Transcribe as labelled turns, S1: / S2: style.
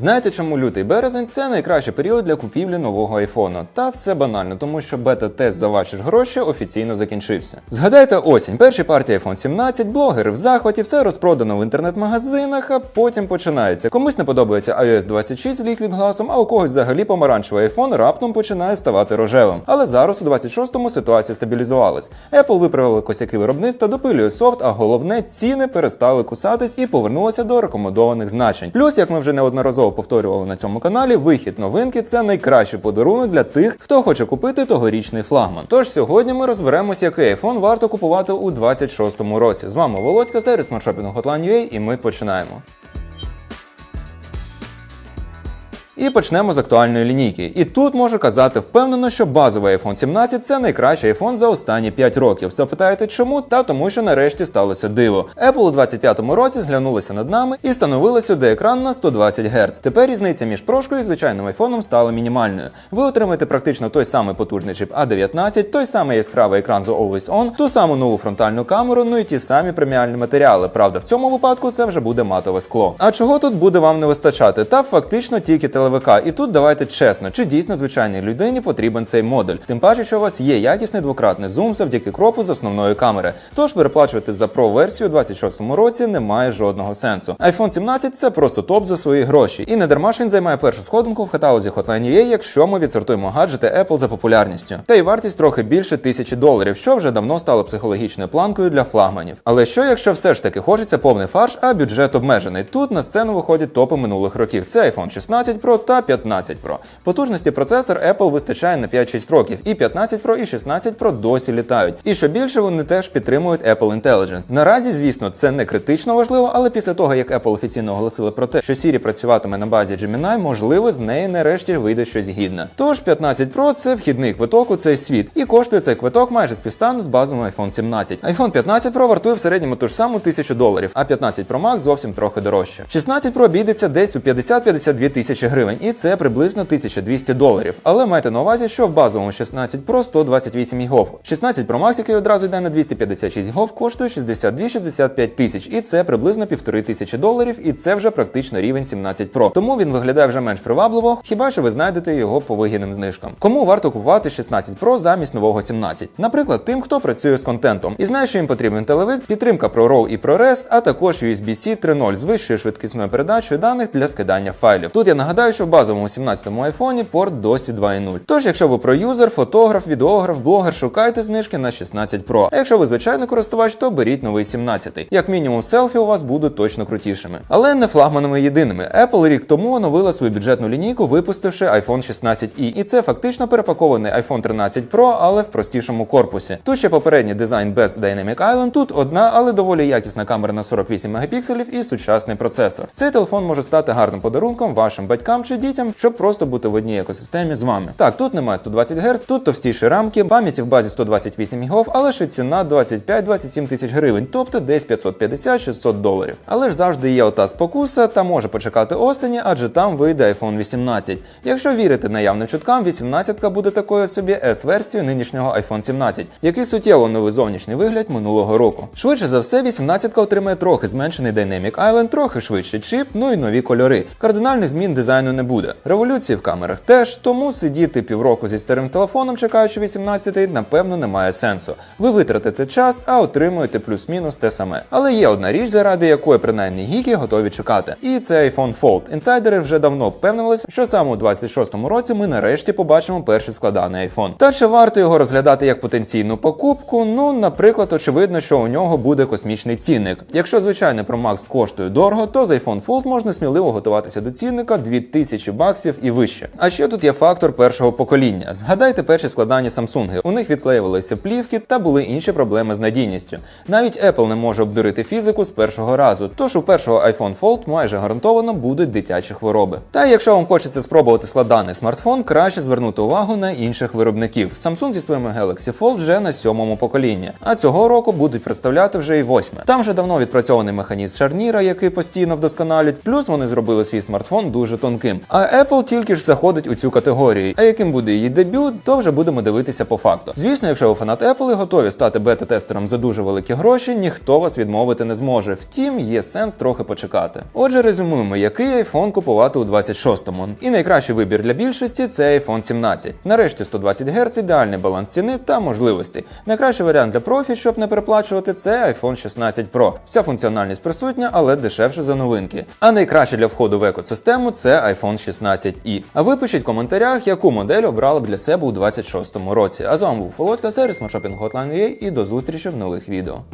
S1: Знаєте, чому лютий березень це найкращий період для купівлі нового айфону? Та все банально, тому що бета-тест за ваші ж гроші офіційно закінчився. Згадайте осінь, перші партії iPhone 17, блогери в захваті, все розпродано в інтернет-магазинах, а потім починається. Комусь не подобається iOS 26 Liquid Glass, а у когось взагалі помаранчевий iPhone раптом починає ставати рожевим. Але зараз у 26-му ситуація стабілізувалась. Apple виправили косяки виробництва, допилює софт, а головне ціни перестали кусатись і повернулися до рекомендованих значень. Плюс, як ми вже неодноразово повторювали на цьому каналі, вихід новинки це найкращий подарунок для тих, хто хоче купити тогорічний флагман. Тож сьогодні ми розберемося, який iPhone варто купувати у 26-му році. З вами Володька, сервіс смартшопінгу Hotline.ua і ми починаємо. І почнемо з актуальної лінійки. І тут можу казати впевнено, що базовий iPhone 17 це найкращий iPhone за останні 5 років. Запитаєте чому? Та тому, що нарешті сталося диво. Apple у 25-му році зглянулися над нами і встановили сюди екран на 120 Гц. Тепер різниця між прошкою і звичайним айфоном стала мінімальною. Ви отримаєте практично той самий потужний чип A19, той самий яскравий екран з Always On, ту саму нову фронтальну камеру, ну і ті самі преміальні матеріали. Правда, в цьому випадку це вже буде матове скло. А чого тут буде вам не вистачати? Та фактично тільки телевика. І тут давайте чесно, чи дійсно звичайній людині потрібен цей модуль. Тим паче, що у вас є якісний двократний зум завдяки кропу з основної камери. Тож переплачувати за Pro версію у 26-му році немає жодного сенсу. iPhone 17 це просто топ за свої гроші. І не дарма ж він займає першу сходинку в каталозі Hotline.ua, якщо ми відсортуємо гаджети Apple за популярністю. Та й вартість трохи більше тисячі доларів, що вже давно стало психологічною планкою для флагманів. Але що, якщо все ж таки хочеться повний фарш, а бюджет обмежений? Тут на сцену виходять топи минулих років. Це iPhone 16 Pro та 15 Pro. Потужності процесор Apple вистачає на 5-6 років, і 15 Pro і 16 Pro досі літають. І що більше, вони теж підтримують Apple Intelligence. Наразі, звісно, це не критично важливо, але після того як Apple офіційно оголосили про те, що Siri працюватиме на базі Gemini, можливо, з неї нарешті вийде щось гідне. Тож 15 Pro це вхідний квиток у цей світ, і коштує цей квиток майже співстану з базовим iPhone 17. iPhone 15 Pro вартує в середньому ту ж саму 1000 доларів, а 15 Pro Max зовсім трохи дорожче. 16 Pro обійдеться десь у 50-52 тисячі гривень, і це приблизно 1200 доларів. Але майте на увазі, що в базовому 16 Pro 128 ГБ. 16 Pro Max, який одразу йде на 256 ГБ, коштує 62-65 тисяч, і це приблизно півтори тисячі доларів, і це вже практично рівень 17 Pro. Тому він виглядає вже менш привабливо, хіба що ви знайдете його по вигідним знижкам. Кому варто купувати 16 Pro замість нового 17? Наприклад, тим, хто працює з контентом і знає, що їм потрібен телевик, підтримка ProRAW і ProRes, а також USB-C 3.0 з вищою швидкісною передачею даних для скидання файлів. Тут я нагадаю, що в базовому 17-му айфоні порт досі 2.0. Тож, якщо ви про юзер, фотограф, відеограф, блогер, шукайте знижки на 16 Pro. А якщо ви звичайний користувач, то беріть новий 17. Як мінімум, селфі у вас будуть точно крутішими. Але не флагманами єдиними. Apple рік тому оновила свою бюджетну лінійку, випустивши iPhone 16i. І це фактично перепакований iPhone 13 Pro, але в простішому корпусі. Тут ще попередній дизайн без Dynamic Island, тут одна, але доволі якісна камера на 48 мегапікселів і сучасний процесор. Цей телефон може стати гарним подарунком вашим батькам чи дітям, щоб просто бути в одній екосистемі з вами. Так, тут немає 120 Гц, тут товстіші рамки, пам'яті в базі 128 ГБ, але ще ціна 25-27 тисяч гривень, тобто десь 550-600 доларів. Але ж завжди є ота спокуса та може почекати осені, адже там вийде iPhone 18. Якщо вірити наявним чуткам, 18 буде такою собі S-версією нинішнього iPhone 17, який суттєво новий зовнішній вигляд минулого року. Швидше за все, 18 отримає трохи зменшений Dynamic Island, трохи швидший чип, ну і нові кольори. Кардинальних змін дизайну не буде. Революції в камерах теж, тому сидіти півроку зі старим телефоном, чекаючи 18 напевно, немає сенсу. Ви витратите час, а отримуєте плюс-мінус те саме. Але є одна річ, заради якої принаймні гіки готові чекати. І це iPhone Fold. Інсайдери вже давно впевнилися, що саме у 26-му році ми нарешті побачимо перший складаний iPhone. Та чи варто його розглядати як потенційну покупку? Ну, наприклад, очевидно, що у нього буде космічний цінник. Якщо звичайний Pro Max коштує дорого, то з iPhone Fold можна сміливо готуватися до цінника 2000 баксів і вище. А ще тут є фактор першого покоління. Згадайте перші складання Samsung. У них відклеювалися плівки та були інші проблеми з надійністю. Навіть Apple не може обдурити фізику з першого разу, тож у першого iPhone Fold майже гарантовано будуть дитячі хвороби. Та якщо вам хочеться спробувати складаний смартфон, краще звернути увагу на інших виробників. Samsung зі своїми Galaxy Fold вже на сьомому поколінні, а цього року будуть представляти вже і восьме. Там вже давно відпрацьований механізм шарніра, який постійно вдосконалюють, плюс вони зробили свій смартфон дуже тонким. Таким. А Apple тільки ж заходить у цю категорію. А яким буде її дебют, то вже будемо дивитися по факту. Звісно, якщо ви фанат Apple і готові стати бета-тестером за дуже великі гроші, ніхто вас відмовити не зможе. Втім, є сенс трохи почекати. Отже, резюмуємо, який iPhone купувати у 26-му. І найкращий вибір для більшості це iPhone 17. Нарешті 120 Гц, ідеальний баланс ціни та можливостей. Найкращий варіант для профі, щоб не переплачувати, це iPhone 16 Pro. Вся функціональність присутня, але дешевше за новинки. А найкраще для входу в екосистему це iPhone 16i. А ви пишіть в коментарях, яку модель обрали б для себе у 26-му році. А з вами був Володька, сервіс Hotline.ua і до зустрічі в нових відео.